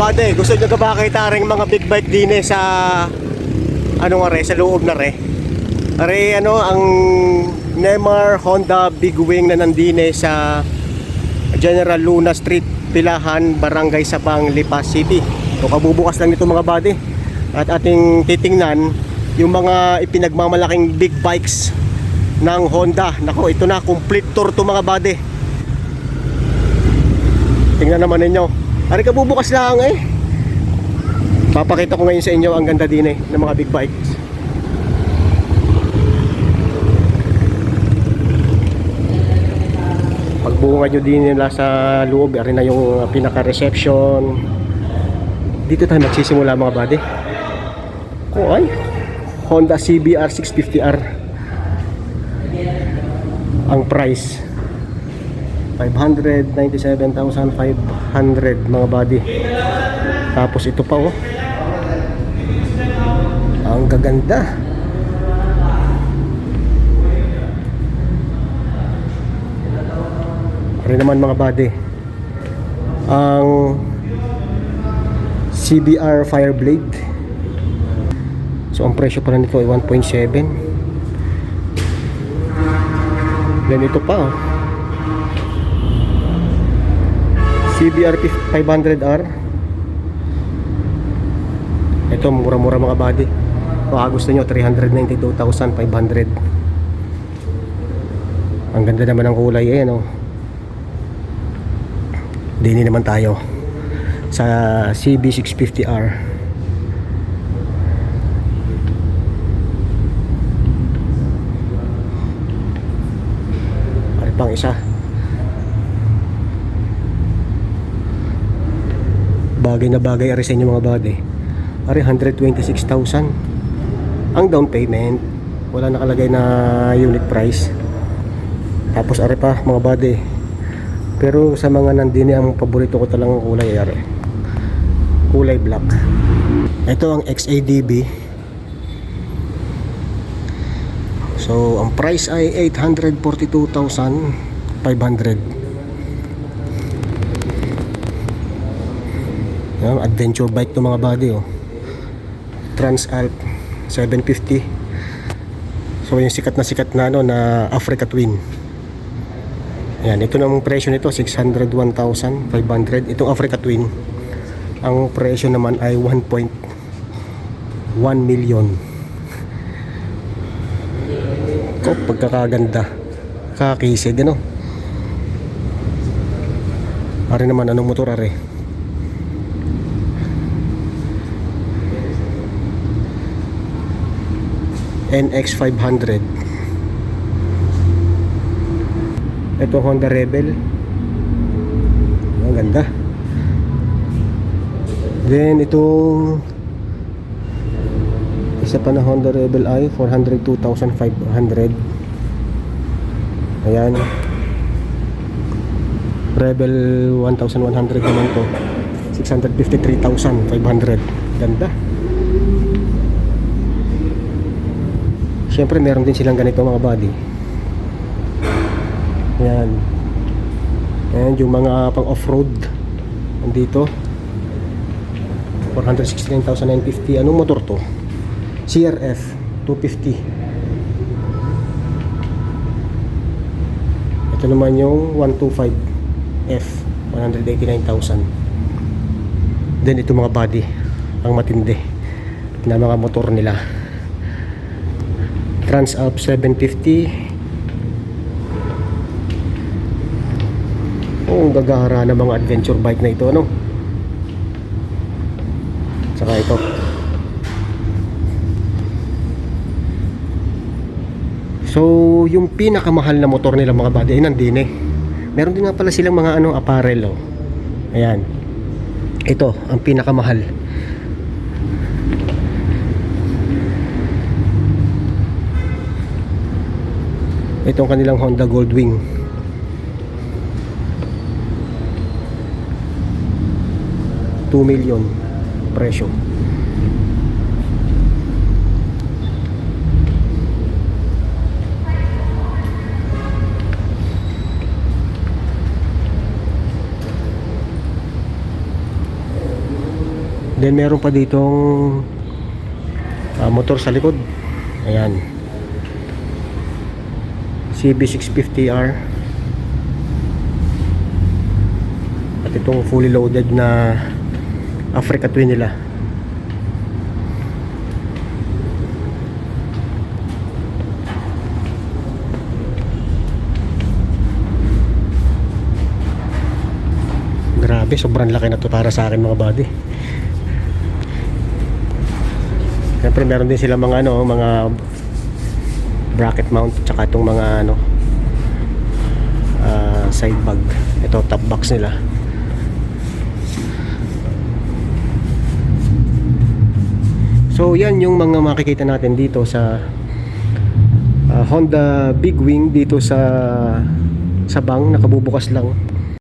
Bade, gusto nyo ka ba kita rin mga big bike din eh sa ano nga re, sa loob na re. Are ano ang Neymar Honda Big Wing na nandine sa General Luna Street, Pilahan, Barangay Sabang, Lipas City. So kabubukas lang nito mga body. At ating titingnan yung mga ipinagmamalaking big bikes ng Honda. Nako, ito na complete tour to mga body. Tingnan naman ninyo. Ari kabubukas lang eh. Papakita ko ngayon sa inyo ang ganda din eh ng mga big bikes. Pagbunga nyo din nila sa loob, ari na yung pinaka-reception. Dito tayo magsisimula mga buddy. Oh ay, Honda CBR 650R. Ang price, 597,500 mga buddy. Tapos ito pa oh. Ang gaganda. Pare naman mga buddy. Ang CBR Fireblade. So ang presyo pala nito ay 1.7. Then ito pa oh. CBR 500R. Ito mura-mura mga buddy. Baka gusto nyo 392,500. Ang ganda naman ng kulay eh no. Dini naman tayo sa CB650R. Ay pang isa. Bagay na bagay ari sa inyo mga body. Ari 126,000. Ang down payment, wala nakalagay na unit price. Tapos ari pa mga body, pero sa mga nandini ang paborito ko talagang kulay ay are. Kulay black. Ito ang XADB. So, ang price ay 842,500. Yan, adventure bike to mga body oh. Transalp 750. So, yung sikat na sikat na ano na Africa Twin. Ayan, ito namang presyo nito 601,500. Itong Africa Twin. Ang presyo naman ay 1.1 million. Ko pagkakaganda. Kakisig ano. Pare naman anong motor are? NX 500 ito Honda Rebel. Ang ganda. Then itong isa pa na Honda Rebel i 402,500 ayan. Rebel 1,100 naman to. 653,500 ganda Siyempre meron din silang ganito mga body Ayan. Ayan yung mga pang off-road. Nandito. 469,950. Anong motor to? CRF 250. Ito naman yung 125F 189,000. Then ito mga body ang matindi na mga motor nila. Transalp 750 Oh, ang gagara ng mga adventure bike na ito, ano? Saka ito. So, yung pinakamahal na motor nila mga buddy ay nandun eh. Meron din nga pala silang mga ano, apparel, oh. Ayan. Ito, ang pinakamahal. Ito ang kanilang Honda Goldwing. Two million presyo. Then meron pa ditong ah, motor sa likod. Ayan. CB650R. At itong fully loaded na Africa Twin nila. Grabe, sobrang laki na to para sa akin mga buddy. Siyempre meron din sila mga ano, mga bracket mount tsaka itong mga ano ah, side bag. Ito top box nila. So yan yung mga makikita natin dito sa ah, Honda Big Wing dito sa sa bang nakabubukas lang